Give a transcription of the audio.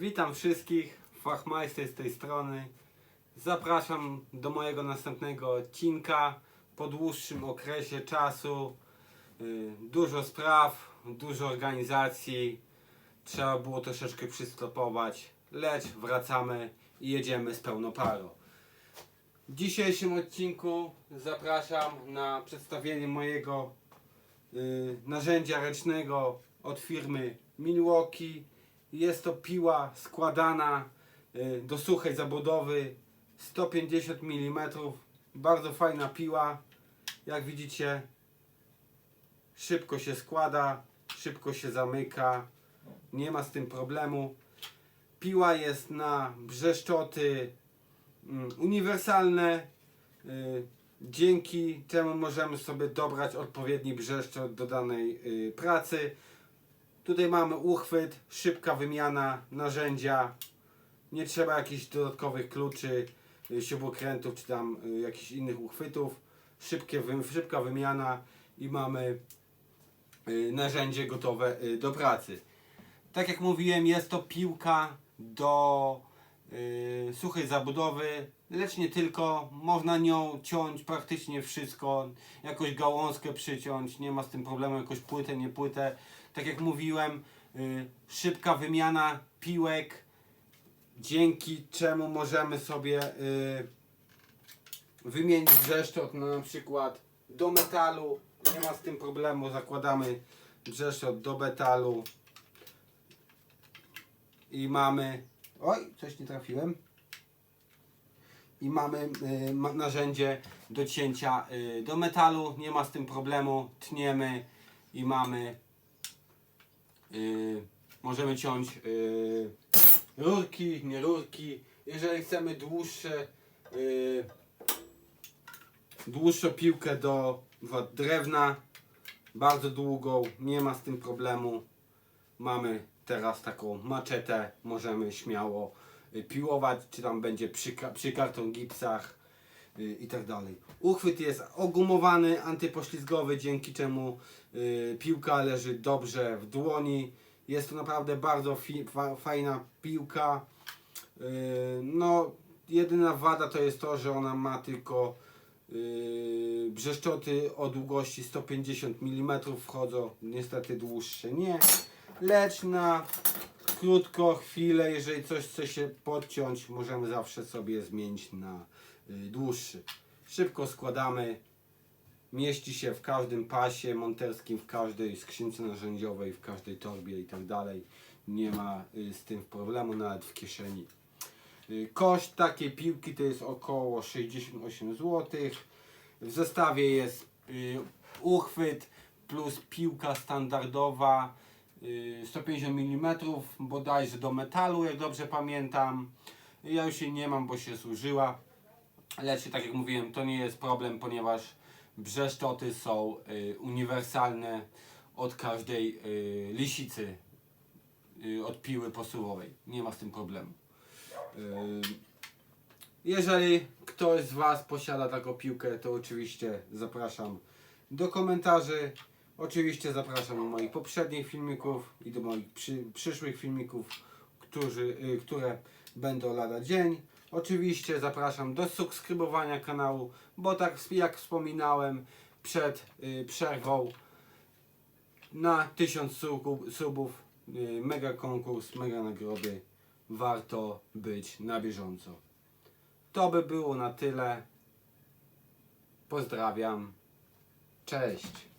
Witam wszystkich, Fachmeister z tej strony. Zapraszam do mojego następnego odcinka po dłuższym okresie czasu. Y, Dużo spraw, dużo organizacji. Trzeba było troszeczkę przystopować, lecz wracamy i jedziemy z pełną parą. W dzisiejszym odcinku zapraszam na przedstawienie mojego y, narzędzia ręcznego od firmy Milwaukee. Jest to piła składana y, do suchej zabudowy 150 mm. Bardzo fajna piła. Jak widzicie, szybko się składa, szybko się zamyka. Nie ma z tym problemu. Piła jest na brzeszczoty mm, uniwersalne. y, Dzięki temu możemy sobie dobrać odpowiedni brzeszczot do danej y, pracy. Tutaj mamy uchwyt, szybka wymiana narzędzia. Nie trzeba jakichś dodatkowych kluczy, y, śrubokrętów czy tam y, jakichś innych uchwytów. Szybkie, szybka wymiana i mamy y, narzędzie gotowe do pracy. Tak jak mówiłem, jest to piłka do suchej zabudowy, lecz nie tylko. Można nią ciąć praktycznie wszystko, jakąś gałązkę przyciąć, nie ma z tym problemu, jakąś płytę, nie płytę. Tak jak mówiłem, y, szybka wymiana piłek, dzięki czemu możemy sobie y, wymienić brzeszczot na przykład do metalu. Nie ma z tym problemu, zakładamy brzeszczot do metalu i mamy. Oj, coś nie trafiłem. I mamy y, narzędzie do cięcia y, do metalu. Nie ma z tym problemu. Tniemy i mamy. Y, możemy ciąć y, rurki, nie rurki. Jeżeli chcemy dłuższe. Y, dłuższą piłkę do wa- drewna, bardzo długą, nie ma z tym problemu. Mamy teraz taką maczetę, możemy śmiało y, piłować, czy tam będzie przy, przy karton gipsach y, i tak dalej. Uchwyt jest ogumowany, antypoślizgowy, dzięki czemu y, piłka leży dobrze w dłoni. Jest to naprawdę bardzo fa, fajna piłka. No, jedyna wada to jest to, że ona ma tylko yy, brzeszczoty o długości 150 mm wchodzą, niestety dłuższe nie, lecz na krótko, chwilę, jeżeli coś chce się podciąć, możemy zawsze sobie zmienić na yy, dłuższy. Szybko składamy, mieści się w każdym pasie monterskim, w każdej skrzynce narzędziowej, w każdej torbie i tak dalej. Nie ma yy, z tym problemu, nawet w kieszeni. Y, Koszt takiej piłki to jest około 68 zł. W zestawie jest y, uchwyt plus piłka standardowa y, 150 mm, bodajże do metalu, jak dobrze pamiętam. Ja już jej nie mam, bo się służyła. Lecz tak jak mówiłem, to nie jest problem, ponieważ brzeszczoty są y, uniwersalne od każdej y, lisicy, y, od piły posuwowej. Nie ma z tym problemu. Jeżeli ktoś z Was posiada taką piłkę, to oczywiście zapraszam do komentarzy. Oczywiście zapraszam do moich poprzednich filmików i do moich przy, przyszłych filmików, którzy, y, które będą lada dzień. Oczywiście zapraszam do subskrybowania kanału, bo tak jak wspominałem przed y, przerwą na 1000 subów, subów y, mega konkurs, mega nagrody warto być na bieżąco. To by było na tyle. Pozdrawiam. Cześć.